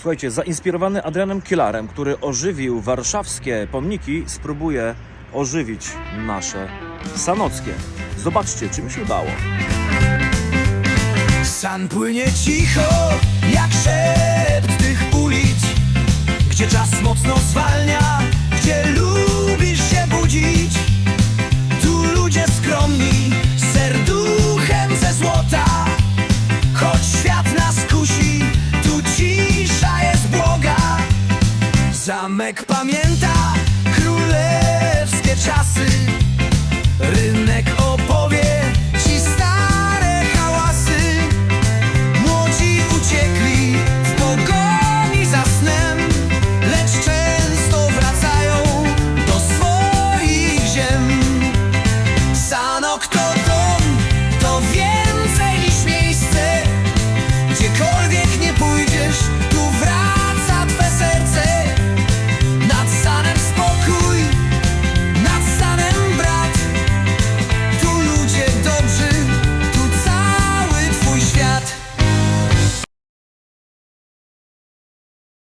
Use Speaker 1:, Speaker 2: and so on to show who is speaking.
Speaker 1: Słuchajcie, zainspirowany Adrianem Kielarem, który ożywił warszawskie pomniki, spróbuje ożywić nasze sanockie. Zobaczcie, czy mi się udało.
Speaker 2: San płynie cicho, jak szept tych ulic Gdzie czas mocno zwalnia, Zamek pamięta